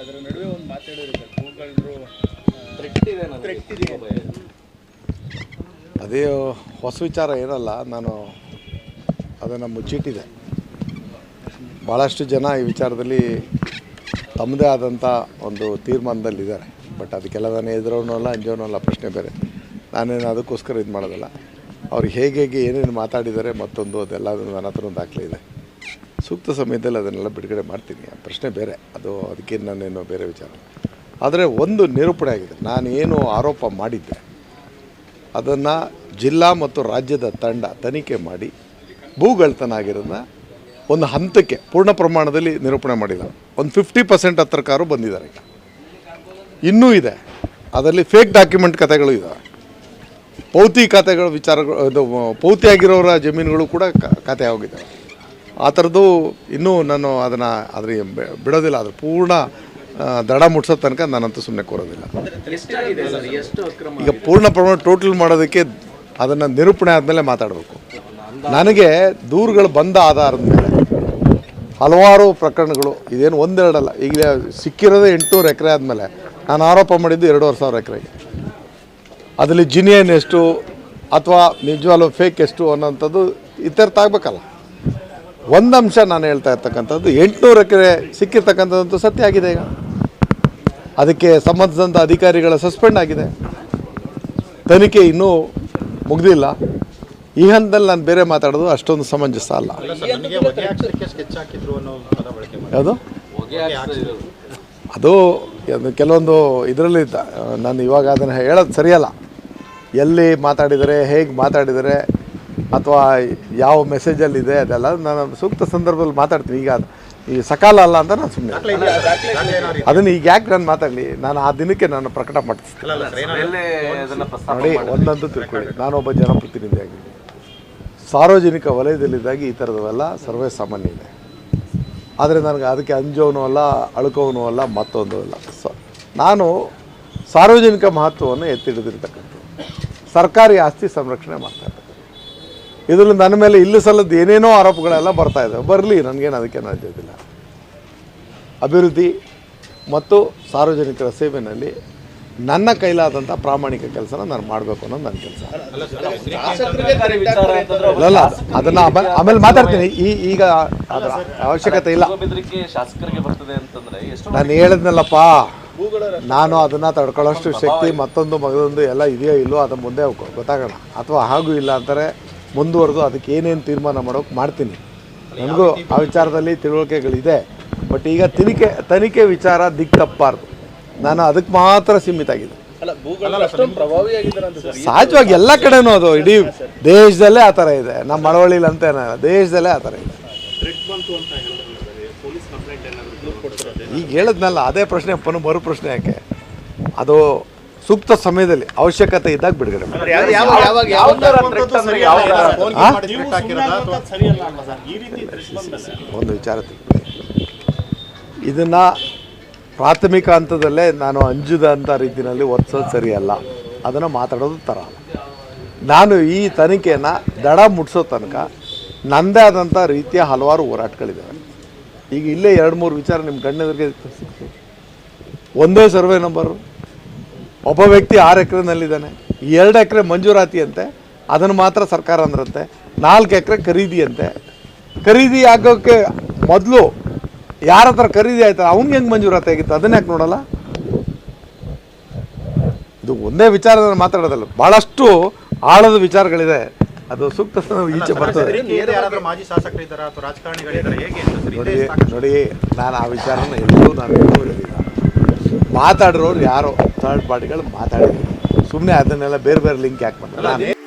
ಅದರ ನಡುವೆ ಒಂದು ಮಾತಾಡಿರುತ್ತೆ. ಅದೇ ಹೊಸ ವಿಚಾರ ಏನಲ್ಲ ನಾನು ಅದನ್ನು ಮುಚ್ಚಿಟ್ಟಿದೆ ಭಾಳಷ್ಟು ಜನ ಈ ವಿಚಾರದಲ್ಲಿ ತಮ್ಮದೇ ಆದಂಥ ಒಂದು ತೀರ್ಮಾನದಲ್ಲಿದ್ದಾರೆ. ಬಟ್ ಅದಕ್ಕೆಲ್ಲದನ್ನು ಎದುರೋನೂ ಅಲ್ಲ ಅಂಜೋನೂ ಅಲ್ಲ ಪ್ರಶ್ನೆ ಬೇರೆ. ನಾನೇನು ಅದಕ್ಕೋಸ್ಕರ ಇದು ಮಾಡೋದಲ್ಲ ಅವ್ರು ಹೇಗೆ ಹೇಗೆ ಏನೇನು ಮಾತಾಡಿದ್ದಾರೆ ಮತ್ತೊಂದು ಅದೆಲ್ಲ ನನ್ನ ಹತ್ರ ಒಂದು ದಾಖಲೆ ಇದೆ. ಸೂಕ್ತ ಸಮಯದಲ್ಲಿ ಅದನ್ನೆಲ್ಲ ಬಿಡುಗಡೆ ಮಾಡ್ತೀನಿ. ಆ ಪ್ರಶ್ನೆ ಬೇರೆ. ಅದು ಅದಕ್ಕೆ ನಾನೇನೋ ಬೇರೆ ವಿಚಾರ. ಆದರೆ ಒಂದು ನಿರೂಪಣೆ ಆಗಿದೆ. ನಾನು ಏನು ಆರೋಪ ಮಾಡಿದ್ದೆ. ಅದನ್ನು ಜಿಲ್ಲಾ ಮತ್ತು ರಾಜ್ಯದ ತಂಡ ತನಿಖೆ ಮಾಡಿ ಭೂಗಳತನ ಆಗಿರೋದನ್ನ ಒಂದು ಹಂತಕ್ಕೆ ಪೂರ್ಣ ಪ್ರಮಾಣದಲ್ಲಿ ನಿರೂಪಣೆ ಮಾಡಿಲ್ಲ. ಒಂದು ಫಿಫ್ಟಿ ಪರ್ಸೆಂಟ್ ಹತ್ರಕಾರು ಬಂದಿದ್ದಾರೆ ಇನ್ನೂ ಇದೆ. ಅದರಲ್ಲಿ ಫೇಕ್ ಡಾಕ್ಯುಮೆಂಟ್ ಕಥೆಗಳು ಇದ್ದಾವೆ ಪೌತಿ ಖಾತೆಗಳ ವಿಚಾರಗಳು, ಇದು ಪೌತಿಯಾಗಿರೋರ ಜಮೀನುಗಳು ಕೂಡ ಖಾತೆ ಹೋಗಿದ್ದಾವೆ ಆ ಥರದ್ದು ಇನ್ನೂ ನಾನು ಅದನ್ನು ಅದ್ರ ಬಿಡೋದಿಲ್ಲ. ಅದ್ರ ಪೂರ್ಣ ದಡ ಮುಟ್ಸೋ ತನಕ ನಾನಂತೂ ಸುಮ್ಮನೆ ಕೋರೋದಿಲ್ಲ. ಈಗ ಪೂರ್ಣ ಪ್ರಮಾಣ ಟೋಟಲ್ ಮಾಡೋದಕ್ಕೆ ಅದನ್ನು ನಿರೂಪಣೆ ಆದಮೇಲೆ ಮಾತಾಡಬೇಕು. ನನಗೆ ದೂರುಗಳು ಬಂದ ಆಧಾರದ ಮೇಲೆ ಹಲವಾರು ಪ್ರಕರಣಗಳು, ಇದೇನು ಒಂದೆರಡಲ್ಲ, ಈಗ ಸಿಕ್ಕಿರೋದೇ ಎಂಟುನೂರು ಎಕರೆ ಆದಮೇಲೆ ನಾನು ಆರೋಪ ಮಾಡಿದ್ದು ಎರಡೂವರೆ ಸಾವಿರ ಎಕರೆಗೆ ಅದರಲ್ಲಿ ಜಿನಿಯನ್ ಎಷ್ಟು, ಅಥವಾ ನಿಜವಾಗ್ಲೂ ಫೇಕ್ ಎಷ್ಟು ಅನ್ನೋಂಥದ್ದು ಇತ್ಯರ್ಥ ಆಗಬೇಕಲ್ಲ. ಒಂದು ಅಂಶ ನಾನು ಹೇಳ್ತಾ ಇರ್ತಕ್ಕಂಥದ್ದು ಎಂಟುನೂರು ಎಕರೆ ಸಿಕ್ಕಿರ್ತಕ್ಕಂಥದ್ದು ಸತ್ಯ ಆಗಿದೆ ಈಗ. ಅದಕ್ಕೆ ಸಂಬಂಧಿಸಿದಂಥ ಅಧಿಕಾರಿಗಳ ಸಸ್ಪೆಂಡ್ ಆಗಿದೆ. ತನಿಖೆ ಇನ್ನೂ ಮುಗ್ದಿಲ್ಲ. ಈ ಹಂತದಲ್ಲಿ ನಾನು ಬೇರೆ ಮಾತಾಡೋದು ಅಷ್ಟೊಂದು ಸಮಂಜಸ ಅಲ್ಲ. ಯಾವುದು? ಅದು ಅದು ಕೆಲವೊಂದು ಇದರಲ್ಲಿ ನಾನು ಇವಾಗ ಅದನ್ನು ಹೇಳೋದು ಸರಿಯಲ್ಲ. ಎಲ್ಲಿ ಮಾತಾಡಿದರೆ ಹೇಗೆ ಮಾತಾಡಿದರೆ ಅಥವಾ ಯಾವ ಮೆಸೇಜಲ್ಲಿದೆ ಅದೆಲ್ಲ ನಾನು ಸೂಕ್ತ ಸಂದರ್ಭದಲ್ಲಿ ಮಾತಾಡ್ತೀನಿ. ಈಗ ಅದು ಈ ಸಕಾಲ ಅಲ್ಲ ಅಂತ ನಾನು ಸುಮ್ಮನೆ ಅದನ್ನ ಈಗ ಯಾಕೆ ನಾನು ಮಾತಾಡಲಿ? ನಾನು ಆ ದಿನಕ್ಕೆ ನಾನು ಪ್ರಕಟ ಮಾಡ್ತೀನಿ ಅಲ್ಲ ನೋಡಿ ಒಂದೊಂದು ತಿಳ್ಕೊಳ್ಳಿ. ನಾನೊಬ್ಬ ಜನಪ್ರತಿನಿಧಿಯಾಗಿದ್ದೀನಿ ಸಾರ್ವಜನಿಕ ವಲಯದಲ್ಲಿದ್ದಾಗಿ ಈ ಥರದವೆಲ್ಲ ಸರ್ವೇ ಸಾಮಾನ್ಯ ಇದೆ. ಆದರೆ ನನಗೆ ಅದಕ್ಕೆ ಅಂಜೋನು ಅಲ್ಲ ಅಳ್ಕೋನೂ ಅಲ್ಲ ಮತ್ತೊಂದು ಅಲ್ಲ. ಸೊ ನಾನು ಸಾರ್ವಜನಿಕ ಮಹತ್ವವನ್ನು ಎತ್ತಿ ಹಿಡಿದಿರ್ತಕ್ಕಂಥದ್ದು ಸರ್ಕಾರಿ ಆಸ್ತಿ ಸಂರಕ್ಷಣೆ ಮಾಡ್ತಾ ಇದರಲ್ಲಿ ನನ್ನ ಮೇಲೆ ಇಲ್ಲಿ ಸಲ್ಲದ ಏನೇನೋ ಆರೋಪಗಳೆಲ್ಲ ಬರ್ತಾ ಇದ್ದಾವೆ ಬರಲಿ, ನನಗೇನು ಅದಕ್ಕೆ ನಡೆದಿಲ್ಲ ಅಭಿವೃದ್ಧಿ ಮತ್ತು ಸಾರ್ವಜನಿಕರ ಸೇವೆಯಲ್ಲಿ ನನ್ನ ಕೈಲಾದಂಥ ಪ್ರಾಮಾಣಿಕ ಕೆಲಸನ ನಾನು ಮಾಡಬೇಕು ಅನ್ನೋದು ನನ್ನ ಕೆಲಸ. ಅಲ್ಲ ಅದನ್ನು ಆಮೇಲೆ ಆಮೇಲೆ ಮಾತಾಡ್ತೀನಿ. ಈ ಈಗ ಅದರ ಅವಶ್ಯಕತೆ ಇಲ್ಲ. ನಾನು ಹೇಳಿದ್ನಲ್ಲಪ್ಪ, ನಾನು ಅದನ್ನು ತಡ್ಕೊಳ್ಳೋಷ್ಟು ಶಕ್ತಿ ಮತ್ತೊಂದು ಮಗದೊಂದು ಎಲ್ಲ ಇದೆಯೋ ಇಲ್ಲೋ ಅದು ಮುಂದೆ ಗೊತ್ತಾಗೋಣ ಅಥವಾ ಹಾಗೂ ಇಲ್ಲ ಅಂತಾರೆ ಮುಂದುವರೆದು ಅದಕ್ಕೆ ಏನೇನು ತೀರ್ಮಾನ ಮಾಡೋಕೆ ಮಾಡ್ತೀನಿ. ನನಗೂ ಆ ವಿಚಾರದಲ್ಲಿ ತಿಳುವಳಿಕೆಗಳಿದೆ. ಬಟ್ ಈಗ ತನಿಖೆ ತನಿಖೆ ವಿಚಾರ ದಿಕ್ ತಪ್ಪಾರ್ದು ನಾನು ಅದಕ್ಕೆ ಮಾತ್ರ ಸೀಮಿತ ಆಗಿದೆ ಅಂತ ಸಹಜವಾಗಿ ಎಲ್ಲ ಕಡೆನೂ ಅದು ಇಡೀ ದೇಶದಲ್ಲೇ ಆ ಥರ ಇದೆ. ನಮ್ಮ ಮಳವಳ್ಳಿಲಿ ಅಂತ ಏನಲ್ಲ ದೇಶದಲ್ಲೇ ಆ ಥರ ಇದೆ. ಈಗ ಹೇಳಿದ್ನಲ್ಲ ಅದೇ ಪ್ರಶ್ನೆ ಪುನಃ ಮರು ಪ್ರಶ್ನೆ ಯಾಕೆ? ಅದು ಸೂಕ್ತ ಸಮಯದಲ್ಲಿ ಅವಶ್ಯಕತೆ ಇದ್ದಾಗ ಬಿಡುಗಡೆ ಮಾಡಿ. ಒಂದು ವಿಚಾರ ಇದನ್ನ ಇದನ್ನು ಪ್ರಾಥಮಿಕ ಹಂತದಲ್ಲೇ ನಾನು ಅಂಜುದ ಅಂತ ರೀತಿಯಲ್ಲಿ ಒತ್ತಿಸೋದು ಸರಿಯಲ್ಲ. ಅದನ್ನು ಮಾತಾಡೋದು ತರ ಅಲ್ಲ. ನಾನು ಈ ತನಿಖೆಯನ್ನು ದಡ ಮುಟ್ಸೋ ತನಕ ನನ್ನದೇ ಆದಂಥ ರೀತಿಯ ಹಲವಾರು ಹೋರಾಟಗಳಿದ್ದಾವೆ ಈಗ ಇಲ್ಲೇ ಎರಡು ಮೂರು ವಿಚಾರ ನಿಮ್ಮ ಕಣ್ಣೆದುರಿಗೆ ಒಂದೇ ಸರ್ವೆ ನಂಬರು ಒಬ್ಬ ವ್ಯಕ್ತಿ ಆರು ಎಕರೆನಲ್ಲಿದ್ದಾನೆ ಎರಡು ಎಕರೆ ಮಂಜೂರಾತಿ ಅಂತೆ ಅದನ್ನು ಮಾತ್ರ ಸರ್ಕಾರ ಅಂದ್ರಂತೆ ನಾಲ್ಕು ಎಕರೆ ಖರೀದಿ ಅಂತೆ ಖರೀದಿ ಆಗೋಕ್ಕೆ ಮೊದಲು ಯಾರ ಹತ್ರ ಖರೀದಿ ಆಯ್ತಲ್ಲ ಅವ್ನಿಗೆ ಹೆಂಗೆ ಮಂಜೂರಾತಿ ಆಗಿತ್ತು? ಅದನ್ನ ಯಾಕೆ ನೋಡಲ್ಲ? ಇದು ಒಂದೇ ವಿಚಾರದಲ್ಲಿ ಮಾತಾಡೋದಲ್ಲ ಭಾಳಷ್ಟು ಆಳದ ವಿಚಾರಗಳಿದೆ. ಅದು ಸೂಕ್ತ ಈಚೆ ಬರ್ತದೆ. ನೋಡಿ ನೋಡಿ ನಾನು ಆ ವಿಚಾರನ ಎಲ್ಲೂ ನಾನು ಮಾತಾಡಿರೋರು ಯಾರೋ ಥರ್ಡ್ ಪಾರ್ಟಿಗಳು ಮಾತಾಡಿದ್ರು ಸುಮ್ಮನೆ ಅದನ್ನೆಲ್ಲ ಬೇರೆ ಬೇರೆ ಲಿಂಕ್ ನಾನು